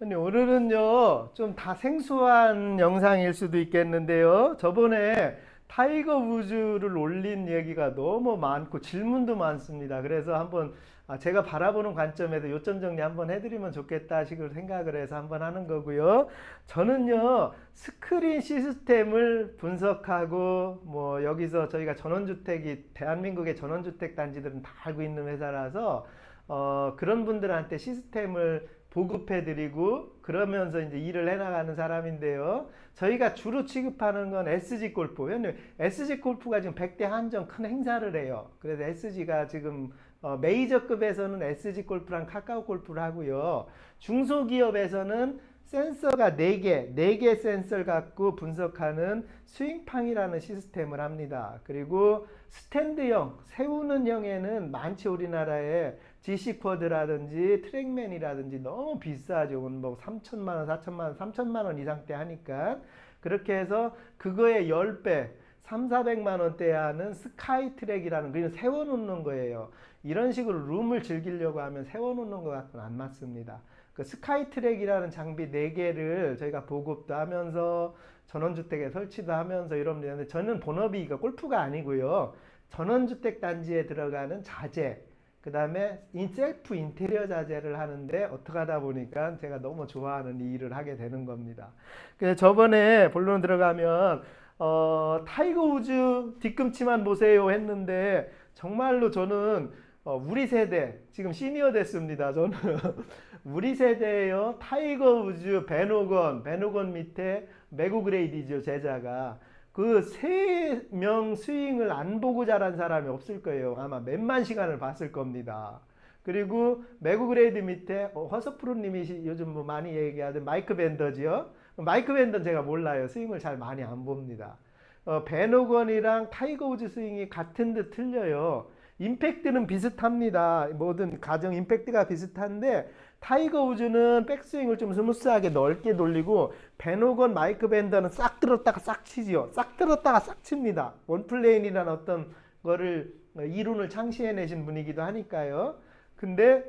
오늘은요, 좀 다 생소한 영상일 수도 있겠는데요. 저번에 타이거 우즈를 올린 얘기가 너무 많고 질문도 많습니다. 그래서 한번 아, 제가 바라보는 관점에서 요점 정리 한번 해드리면 좋겠다 식으로 생각을 해서 한번 하는 거고요. 저는요, 스크린 시스템을 분석하고 뭐 여기서 저희가 전원주택이 대한민국의 전원주택 단지들은 다 알고 있는 회사라서 어, 그런 분들한테 시스템을 보급해드리고 그러면서 이제 일을 해나가는 사람인데요. 저희가 주로 취급하는 건 SG 골프. 왜냐면 SG 골프가 지금 100대 한정 큰 행사를 해요. 그래서 SG가 지금 어, 메이저급에서는 SG 골프랑 카카오 골프를 하고요. 중소기업에서는 센서가 4개, 4개 센서를 갖고 분석하는 스윙팡이라는 시스템을 합니다. 그리고 스탠드형, 세우는 형에는 많지 우리나라에 GC 쿼드라든지 트랙맨이라든지 너무 비싸죠. 뭐 3천만 원, 4천만 원, 3천만 원 이상대 하니까 그렇게 해서 그거의 10배 3, 400만 원대 하는 스카이 트랙이라는 그냥 세워 놓는 거예요. 이런 식으로 룸을 즐기려고 하면 세워 놓는 것 같고는 안 맞습니다. 그 스카이 트랙이라는 장비 4개를 저희가 보급도 하면서 전원주택에 설치도 하면서 이럽니다. 저는 본업이 이거 골프가 아니고요. 전원주택 단지에 들어가는 자재, 그 다음에 셀프 인테리어 자재를 하는데 어떻게 하다 보니까 제가 너무 좋아하는 이 일을 하게 되는 겁니다. 그래서 저번에 본론 들어가면 어, 타이거 우즈 뒤꿈치만 보세요 했는데 정말로 저는 어, 우리 세대 지금 시니어 됐습니다. 저는 우리 세대에요 타이거 우즈 베노건 베노건 밑에 매구그레이디죠 제자가 그 세 명 스윙을 안 보고 자란 사람이 없을 거예요. 아마 몇만 시간을 봤을 겁니다. 그리고 매구그레이드 밑에 어, 허서프로님이 요즘 뭐 많이 얘기하던 마이크 밴더지요. 마이크 밴더는 제가 몰라요. 스윙을 잘 많이 안 봅니다. 어, 베노건이랑 타이거 우즈 스윙이 같은 듯 틀려요. 임팩트는 비슷합니다. 모든 가정 임팩트가 비슷한데 타이거 우즈는 백스윙을 좀 스무스하게 넓게 돌리고 베노건 마이크 밴더는 싹 들었다가 싹 치지요. 싹 들었다가 싹 칩니다. 원플레인이라는 어떤 거를 어, 이론을 창시해내신 분이기도 하니까요. 근데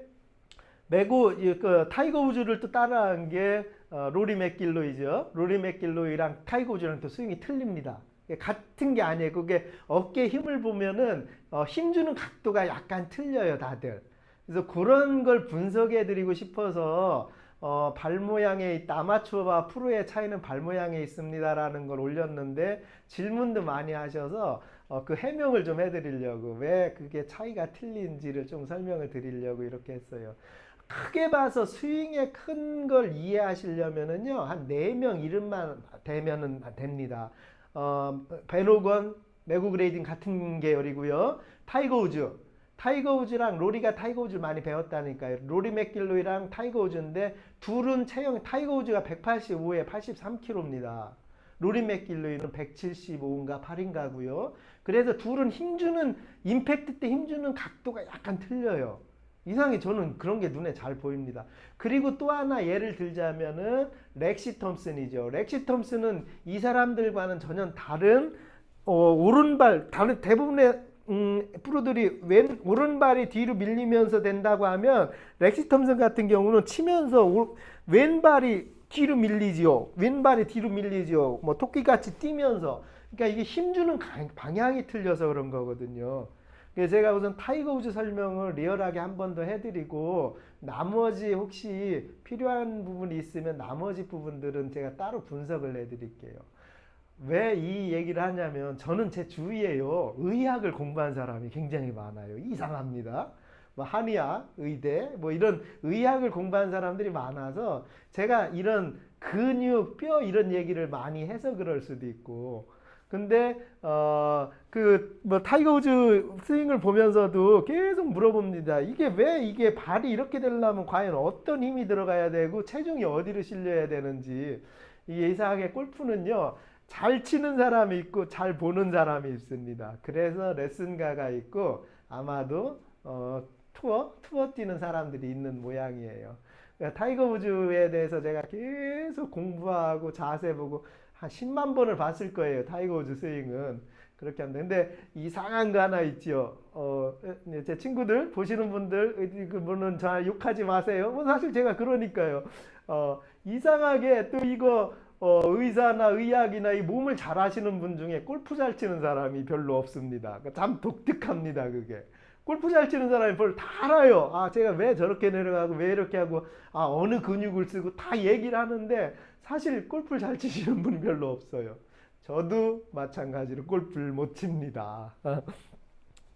메고 그 타이거 우즈를 또 따라한 게 어, 로리 맥길로이죠. 로리 맥길로이랑 타이거 우즈랑 또 스윙이 틀립니다. 같은 게 아니에요. 그게 어깨 힘을 보면은 어, 힘 주는 각도가 약간 틀려요, 다들. 그래서 그런 걸 분석해 드리고 싶어서 어, 발 모양에 있다. 아마추어와 프로의 차이는 발 모양에 있습니다라는 걸 올렸는데 질문도 많이 하셔서 어, 그 해명을 좀 해드리려고 왜 그게 차이가 틀린지를 좀 설명을 드리려고 이렇게 했어요. 크게 봐서 스윙의 큰 걸 이해하시려면은요 한 네 명 이름만 되면은 됩니다. 어, 베노건, 매구 그레이딩 같은 계열이고요. 타이거 우즈, 타이거 우즈랑 로리가 타이거 우즈를 많이 배웠다니까요. 로리 맥길로이랑 타이거 우즈인데 둘은 체형 타이거 우즈가 185에 83kg입니다. 로리 맥길로이는 175인가 8인가고요. 그래서 둘은 힘주는 임팩트 때 힘주는 각도가 약간 틀려요. 이상하게 저는 그런 게 눈에 잘 보입니다. 그리고 또 하나 예를 들자면은 렉시 톰슨이죠. 렉시 톰슨은 이 사람들과는 전혀 다른 어, 오른발 다른 대부분의 음, 프로들이 왼 오른발이 뒤로 밀리면서 된다고 하면 렉시 톰슨 같은 경우는 치면서 오, 왼발이 뒤로 밀리지요. 왼발이 뒤로 밀리지요. 뭐 토끼같이 뛰면서 그러니까 이게 힘주는 방향이 틀려서 그런 거거든요. 제가 우선 타이거 우즈 설명을 리얼하게 한 번 더 해드리고 나머지 혹시 필요한 부분이 있으면 나머지 부분들은 제가 따로 분석을 해드릴게요. 왜 이 얘기를 하냐면 저는 제 주위에요 의학을 공부한 사람이 굉장히 많아요. 이상합니다. 뭐 한의학, 의대 뭐 이런 의학을 공부한 사람들이 많아서 제가 이런 근육, 뼈 이런 얘기를 많이 해서 그럴 수도 있고 근데 어 그 뭐 타이거 우즈 스윙을 보면서도 계속 물어봅니다. 이게 왜 이게 발이 이렇게 되려면 과연 어떤 힘이 들어가야 되고 체중이 어디로 실려야 되는지 이게 이상하게 골프는요. 잘 치는 사람이 있고 잘 보는 사람이 있습니다. 그래서 레슨가가 있고 아마도 어 투어 투어 뛰는 사람들이 있는 모양이에요. 그러니까 타이거 우즈에 대해서 제가 계속 공부하고 자세 보고 한 10만 번을 봤을 거예요. 타이거 우즈 스윙은. 그렇게 합니다. 근데 이상한 거 하나 있죠. 어, 제 친구들, 보시는 분들, 그분은 잘 욕하지 마세요. 뭐 사실 제가 그러니까요. 어, 이상하게 또 이거 어, 의사나 의학이나 이 몸을 잘 하시는 분 중에 골프 잘 치는 사람이 별로 없습니다. 그러니까 참 독특합니다, 그게. 골프 잘 치는 사람이 별로 다 알아요. 아, 제가 왜 저렇게 내려가고 왜 이렇게 하고 아, 어느 근육을 쓰고 다 얘기를 하는데 사실 골프를 잘 치시는 분이 별로 없어요. 저도 마찬가지로 골프를 못 칩니다.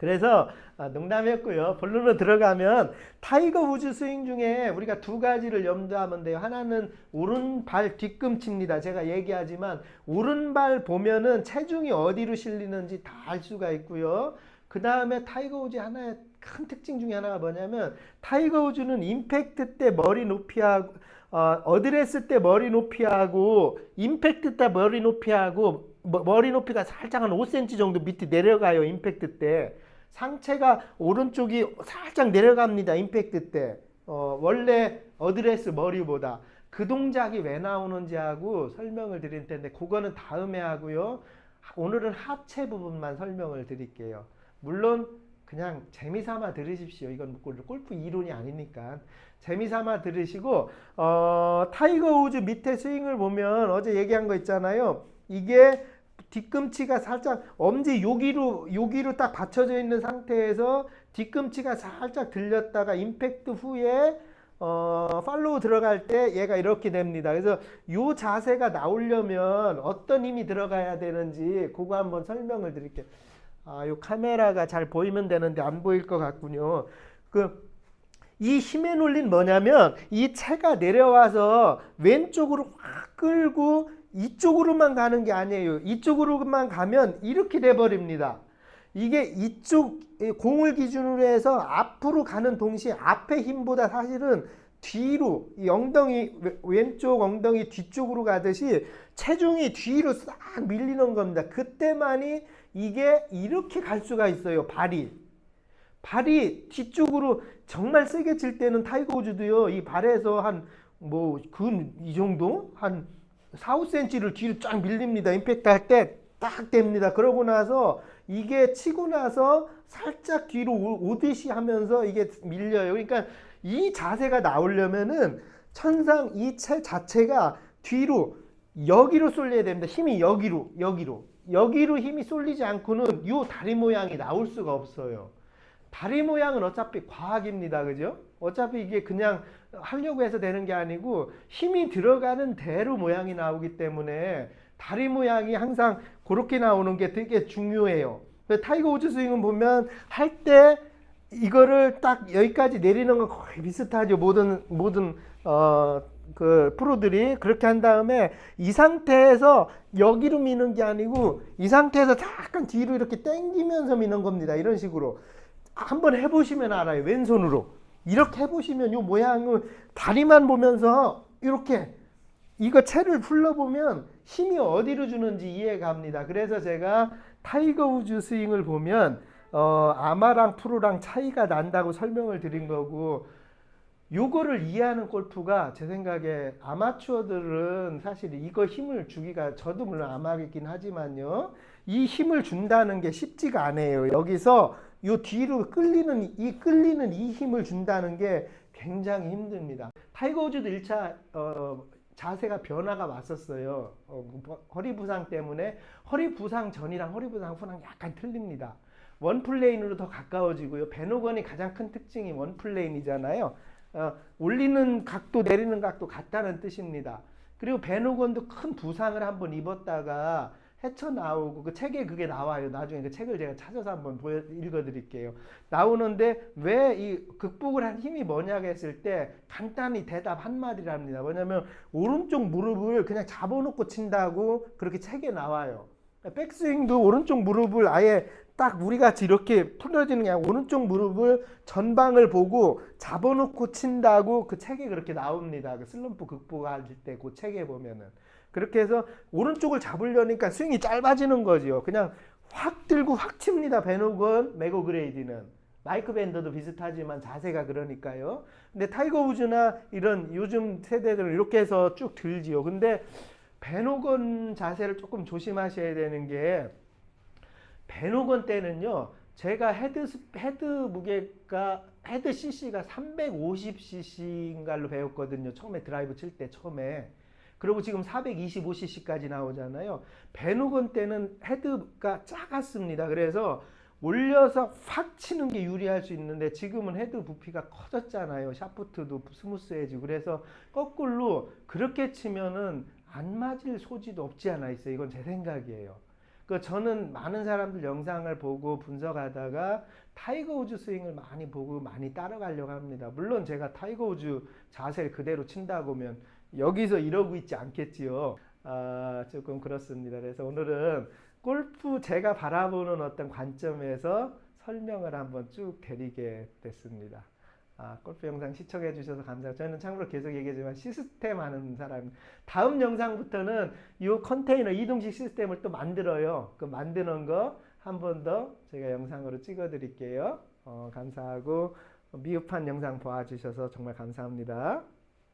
그래서 아, 농담이었고요. 본론으로 들어가면 타이거 우즈 스윙 중에 우리가 두 가지를 염두하면 돼요. 하나는 오른발 뒤꿈치입니다. 제가 얘기하지만 오른발 보면은 체중이 어디로 실리는지 다 알 수가 있고요. 그 다음에 타이거 우즈 하나의 큰 특징 중에 하나가 뭐냐면 타이거 우즈는 임팩트 때 머리 높이하고 어, 어드레스 때 머리 높이하고 임팩트 때 머리 높이하고 머- 머리 높이가 살짝 한 5cm 정도 밑에 내려가요. 임팩트 때. 상체가 오른쪽이 살짝 내려갑니다. 임팩트 때. 어, 원래 어드레스 머리보다 그 동작이 왜 나오는지 하고 설명을 드릴 텐데 그거는 다음에 하고요. 오늘은 하체 부분만 설명을 드릴게요. 물론 그냥 재미삼아 들으십시오. 이건 골- 골프 이론이 아니니까 재미삼아 들으시고 어, 타이거 우즈 밑에 스윙을 보면 어제 얘기한 거 있잖아요. 이게 뒤꿈치가 살짝 엄지 여기로 여기로 딱 받쳐져 있는 상태에서 뒤꿈치가 살짝 들렸다가 임팩트 후에 어, 팔로우 들어갈 때 얘가 이렇게 됩니다. 그래서 요 자세가 나오려면 어떤 힘이 들어가야 되는지 그거 한번 설명을 드릴게요. 아, 요 카메라가 잘 보이면 되는데 안 보일 것 같군요. 그 이 힘의 논리는 뭐냐면 이 채가 내려와서 왼쪽으로 확 끌고 이쪽으로만 가는 게 아니에요. 이쪽으로만 가면 이렇게 돼 버립니다. 이게 이쪽 이 공을 기준으로 해서 앞으로 가는 동시에 앞의 힘보다 사실은 뒤로 이 엉덩이 왼- 왼쪽 엉덩이 뒤쪽으로 가듯이 체중이 뒤로 싹 밀리는 겁니다. 그때만이 이게 이렇게 갈 수가 있어요. 발이. 발이 뒤쪽으로 정말 세게 칠 때는 타이거 우즈도요. 이 발에서 한 뭐 근 이 정도 한 4, 5cm를 뒤로 쫙 밀립니다. 임팩트 할 때 딱 됩니다. 그러고 나서 이게 치고 나서 살짝 뒤로 오- 오듯이 하면서 이게 밀려요. 그러니까 이 자세가 나오려면은 천상 이 채 자체가 뒤로 여기로 쏠려야 됩니다. 힘이 여기로 여기로 여기로 힘이 쏠리지 않고는 요 다리 모양이 나올 수가 없어요. 다리 모양은 어차피 과학입니다. 그죠? 어차피 이게 그냥 하려고 해서 되는 게 아니고 힘이 들어가는 대로 모양이 나오기 때문에 다리 모양이 항상 그렇게 나오는 게 되게 중요해요. 타이거 우즈 스윙은 보면 할 때 이거를 딱 여기까지 내리는 건 거의 비슷하죠. 모든 모든 어 그 프로들이 그렇게 한 다음에 이 상태에서 여기로 미는 게 아니고 이 상태에서 약간 뒤로 이렇게 당기면서 미는 겁니다. 이런 식으로 한번 해보시면 알아요. 왼손으로 이렇게 해보시면 이 모양을 다리만 보면서 이렇게 이거 채를 풀러보면 힘이 어디로 주는지 이해가 갑니다. 그래서 제가 타이거 우즈 스윙을 보면 어, 아마랑 프로랑 차이가 난다고 설명을 드린 거고 요거를 이해하는 골프가 제 생각에 아마추어들은 사실 이거 힘을 주기가 저도 물론 아마이긴 하지만요. 이 힘을 준다는 게 쉽지가 않아요. 여기서 요 뒤로 끌리는 이 끌리는 이 힘을 준다는 게 굉장히 힘듭니다. 타이거 우즈도 1차 어, 자세가 변화가 왔었어요. 어, 허리 부상 때문에 허리 부상 전이랑 허리 부상 후랑 약간 틀립니다. 원 플레인으로 더 가까워지고요. 베노건이 가장 큰 특징이 원 플레인이잖아요. 어, 올리는 각도, 내리는 각도 같다는 뜻입니다. 그리고 베노건도 큰 부상을 한번 입었다가 헤쳐 나오고 그 책에 그게 나와요. 나중에 그 책을 제가 찾아서 한번 보여 읽어드릴게요. 나오는데 왜 이 극복을 한 힘이 뭐냐고 했을 때 간단히 대답 한 마디랍니다. 뭐냐면 오른쪽 무릎을 그냥 잡아놓고 친다고 그렇게 책에 나와요. 백스윙도 오른쪽 무릎을 아예 딱 우리 같이 이렇게 풀어지는 게 아니라 오른쪽 무릎을 전방을 보고 잡아놓고 친다고 그 책에 그렇게 나옵니다. 그 슬럼프 극복할 때 그 책에 보면은 그렇게 해서 오른쪽을 잡으려니까 스윙이 짧아지는 거지요. 그냥 확 들고 확 칩니다. 베노건, 맥오그레이디는. 마이크 밴더도 비슷하지만 자세가 그러니까요. 근데 타이거 우즈나 이런 요즘 세대들은 이렇게 해서 쭉 들지요. 근데 베노건 자세를 조금 조심하셔야 되는 게 베노건 때는요 제가 헤드 스- 헤드 무게가 헤드 cc가 350cc인가로 배웠거든요. 처음에 드라이브 칠 때 처음에. 그리고 지금 425cc까지 나오잖아요. 베누건 때는 헤드가 작았습니다. 그래서 올려서 확 치는 게 유리할 수 있는데 지금은 헤드 부피가 커졌잖아요. 샤프트도 스무스해지고 그래서 거꾸로 그렇게 치면은 안 맞을 소지도 없지 않아 있어요. 이건 제 생각이에요. 그 저는 많은 사람들 영상을 보고 분석하다가 타이거 우즈 스윙을 많이 보고 많이 따라가려고 합니다. 물론 제가 타이거 우즈 자세를 그대로 친다고 하면 여기서 이러고 있지 않겠지요. 아, 조금 그렇습니다. 그래서 오늘은 골프 제가 바라보는 어떤 관점에서 설명을 한번 쭉 드리게 됐습니다. 아, 골프 영상 시청해 주셔서 감사합니다. 저는 참고로 계속 얘기하지만 시스템 하는 사람. 다음 영상부터는 이 컨테이너 이동식 시스템을 또 만들어요. 그 만드는 거 한 번 더 제가 영상으로 찍어 드릴게요. 어, 감사하고 미흡한 영상 봐주셔서 정말 감사합니다.